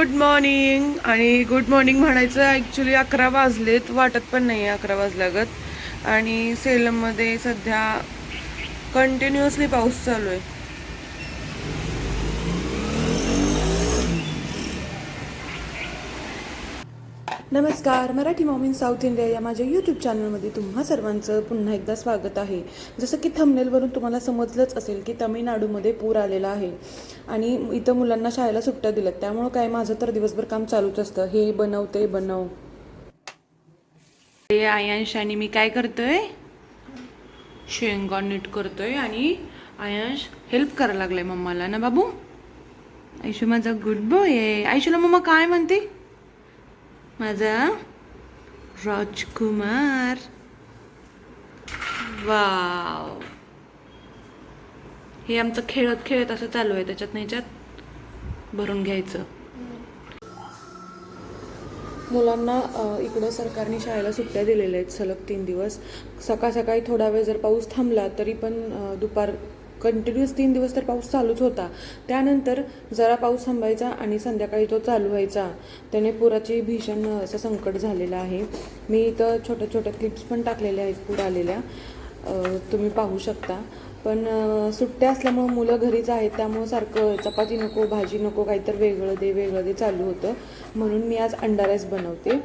Good morning आणि good morning म्हणायचं actually अकरा वाजलेत. वाटत पण नाही आहे अकरा वाजल्यागत. आणि सेलममध्ये सध्या कंटिन्युअसली पाऊस चालू आहे. नमस्कार मराठी मॉमिन साऊथ इंडिया या माझ्या यूट्यूब चॅनलमध्ये तुम्हा सर्वांचं पुन्हा एकदा स्वागत आहे. जसं की थंबनेलवरून तुम्हाला समजलंच असेल की तामिळनाडूमध्ये पूर आलेला आहे आणि इथं मुलांना शाळेला सुट्ट्या दिल्यात. त्यामुळं काय माझं तर दिवसभर काम चालूच असतं. हे बनव ते बनव. ते आयांश आणि मी काय करतोय? शेंगा नीट करतोय आणि आयांश हेल्प करायला लागलाय मम्माला. ना बाबू? आयशू माझा गुड बॉय आहे. आयशूला मम्मा काय म्हणते? माझा राजकुमार. वाव. हे आमचं खेळत खेळत असं चालू आहे त्याच्यात ह्याच्यात भरून घ्यायचं. मुलांना इकडं सरकारने शाळेला सुट्ट्या दिलेल्या आहेत सलग तीन दिवस. सकाळ सकाळी थोडा वेळ जर पाऊस थांबला तरी पण दुपार कंटिन्युअस तीन दिवस तर पाऊस चालूच होता. त्यानंतर जरा पाऊस थांबायचा आणि संध्याकाळी तो चालू व्हायचा. त्याने पुराची भीषण असं संकट झालेलं आहे. मी इथं छोट्या छोट्या क्लिप्स पण टाकलेल्या आहेत पूर आलेल्या. तुम्ही पाहू शकता. पण सुट्ट्या असल्यामुळं मुलं घरीच आहेत त्यामुळं सारखं चपाती नको भाजी नको काहीतर वेगळं दे वेगळं दे चालू होतं. म्हणून मी आज अंडा राईस बनवते.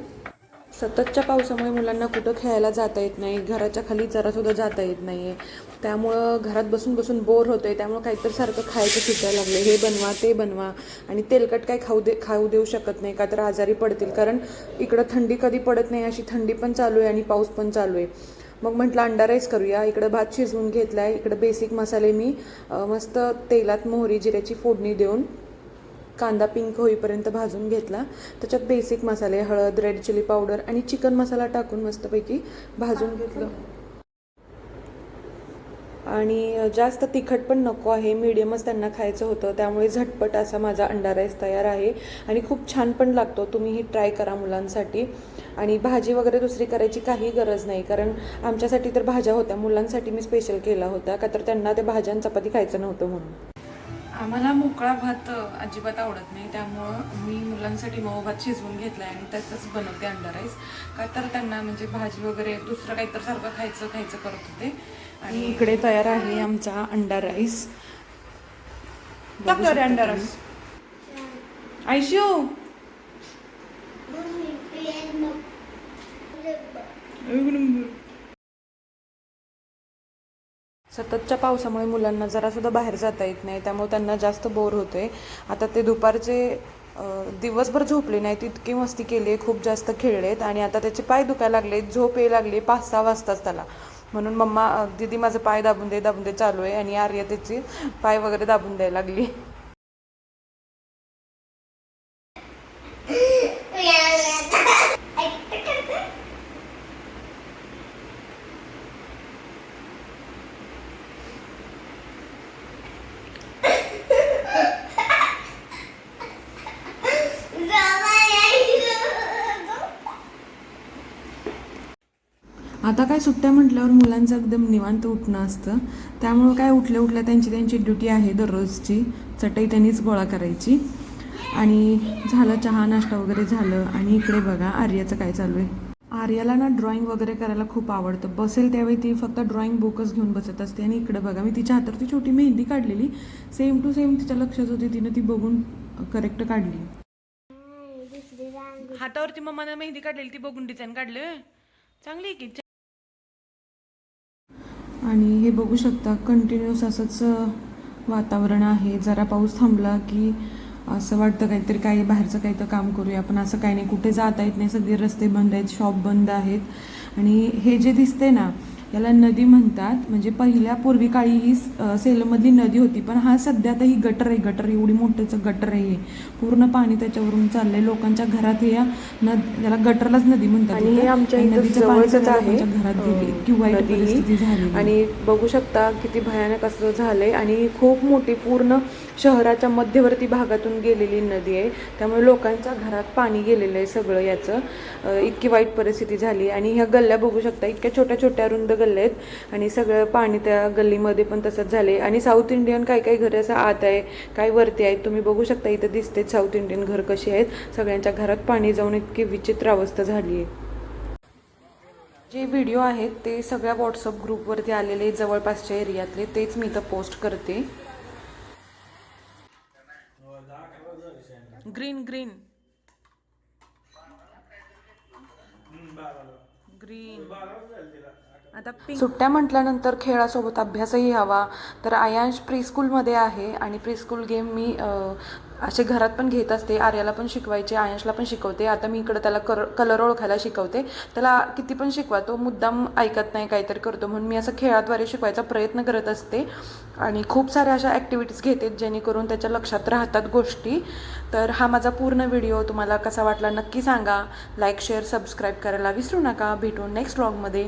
सततच्या पावसामुळे मुलांना कुठं खेळायला जाता येत नाही घराच्या खाली जरासुद्धा जाता येत नाही आहे त्यामुळं घरात बसून बसून बोर होतं आहे त्यामुळं काहीतरी सारखं खायचं सुटायला लागलं हे बनवा ते बनवा. आणि तेलकट काय खाऊ दे खाऊ देऊ शकत नाही का तर आजारी पडतील. कारण इकडं थंडी कधी पडत नाही अशी थंडी पण चालू आहे आणि पाऊस पण चालू आहे. मग म्हटलं अंडा राईस करूया. इकडं भात शिजवून घेतला आहे इकडं बेसिक मसाले मी मस्त तेलात मोहरी जिऱ्याची फोडणी देऊन कांदा पिंक होईपर्यंत भाजून घेतला. त्याच्यात बेसिक मसाले हळद रेड चिली पावडर आणि चिकन मसाला टाकून मस्तपैकी भाजून घेतलं. आणि जास्त तिखट पण नको आहे. मीडियमच त्यांना खायचं होतं. त्यामुळे झटपट असा माझा अंडा राईस तयार आहे. आणि खूप छान पण लागतो. तुम्हीही ट्राय करा मुलांसाठी. आणि भाजी वगैरे दुसरी करायची काही गरज नाही. कारण आमच्यासाठी तर भाज्या होत्या. मुलांसाठी मी स्पेशल केला होता. का तर त्यांना ते भाज्या चपाती खायचं नव्हतं म्हणून. आम्हाला मोकळा भात अजिबात आवडत नाही. त्यामुळं मी मुलांसाठी मऊ भात शिजवून घेतला आणि त्यातच बनवते अंडा राईस. का तर त्यांना म्हणजे भाजी वगैरे दुसरं काहीतर सारखं खायचं खायचं करत होते. आणि इकडे तयार आहे आमचा अंडा राईस. रे अंडा राईस. आयशू! सततच्या पावसामुळे मुलांना जरासुद्धा बाहेर जाता येत नाही त्यामुळे त्यांना जास्त बोर होते आता ते दुपारचे दिवसभर झोपले नाहीत इतकी मस्ती केली आहे खूप जास्त खेळलेत आणि आता त्याचे पाय दुखायला लागले झोप यायला लागली पाच सहा वाजताच त्याला. म्हणून मम्मा दिदी दीदी माझं पाय दाबून दे दाबून दे चालू आहे. आणि आर्या त्याची पाय वगैरे दाबून द्यायला लागली. आता काय सुट्ट्या म्हटल्यावर मुलांचं एकदम निवांत उठणं असतं. त्यामुळं काय उठल्या उठल्या त्यांची त्यांची ड्युटी आहे दररोजची. चटई त्यांनीच गोळा करायची. आणि झालं चहा नाश्ता वगैरे झालं. आणि इकडे बघा आर्याचं काय चालू आहे. आर्याला ना ड्रॉइंग वगैरे करायला खूप आवडतं. बसेल त्यावेळी ती फक्त ड्रॉइंग बुकच घेऊन बसत असते. आणि इकडे बघा मी तिच्या हातावरती छोटी मेहंदी काढलेली. सेम टू सेम तिच्या लक्षात होती. तिनं ती बघून करेक्ट काढली. हातावरती मम्मानं मेहंदी काढलेली. ती बघून डिझाईन काढलं. चांगली आहे की? आणि हे बघू शकता कंटिन्युअस असंच वातावरण आहे. जरा पाऊस थांबला की असं वाटतं काहीतरी काही बाहेरचं काही तर काम करूया. पण असं काही नाही. कुठे जाता येत नाही. सगळे रस्ते बंद आहेत. शॉप बंद आहेत. आणि हे जे दिसते ना याला नदी म्हणतात. म्हणजे पहिल्या पूर्वी काळी ही सेलमधली नदी होती. पण हा सध्या आता ही गटर आहे गटर एवढी मोठ्याचं गटर आहे हे. पूर्ण पाणी त्याच्यावरून चाललंय. लोकांच्या घरात हे या नद याला गटरलाच नदी म्हणतात. हे नदीचं पाणी घरात गेले. परिस्थिती झाली आणि बघू शकता किती भयानक असं झालंय. आणि खूप मोठी पूर्ण शहराच्या मध्यवर्ती भागातून गेलेली नदी आहे. त्यामुळे लोकांच्या घरात पाणी गेलेलं आहे सगळं याचं. इतकी वाईट परिस्थिती झाली. आणि ह्या गल्ल्या बघू शकता. इतक्या छोट्या छोट्या रुंद गल्ले आहेत. आणि सगळं पाणी त्या गल्लीमध्ये पण तसंच झाले. आणि साऊथ इंडियन काय काय घर असं आत आहे काय वरती आहेत तुम्ही बघू शकता इथं दिसते साऊथ इंडियन घर कशी आहेत. सगळ्यांच्या घरात पाणी जाऊन इतकी विचित्र अवस्था झाली आहे जे व्हिडिओ आहेत ते सगळ्या व्हॉट्सअप ग्रुपवरती आलेले जवळपासच्या एरियातले तेच मी इथं पोस्ट करते. ग्रीन ग्रीन ग्रीन आता सुट्ट्या म्हटल्यानंतर खेळासोबत अभ्यासही हवा. तर आयांश प्रीस्कूलमध्ये आहे आणि प्रीस्कूल गेम मी असे घरात पण घेत असते. आर्याला पण शिकवायचे आयांशला पण शिकवते. आता मी इकडं त्याला कर कलर ओळखायला शिकवते. त्याला किती पण शिकवा तो मुद्दाम ऐकत नाही काहीतरी करतो. म्हणून मी असं खेळाद्वारे शिकवायचा प्रयत्न करत असते. आणि खूप साऱ्या अशा ॲक्टिव्हिटीज घेते जेणेकरून त्याच्या लक्षात राहतात गोष्टी. तर हा माझा पूर्ण व्हिडिओ तुम्हाला कसा वाटला नक्की सांगा. लाईक शेअर सबस्क्राईब करायला विसरू नका. भेटू नेक्स्ट व्लॉगमध्ये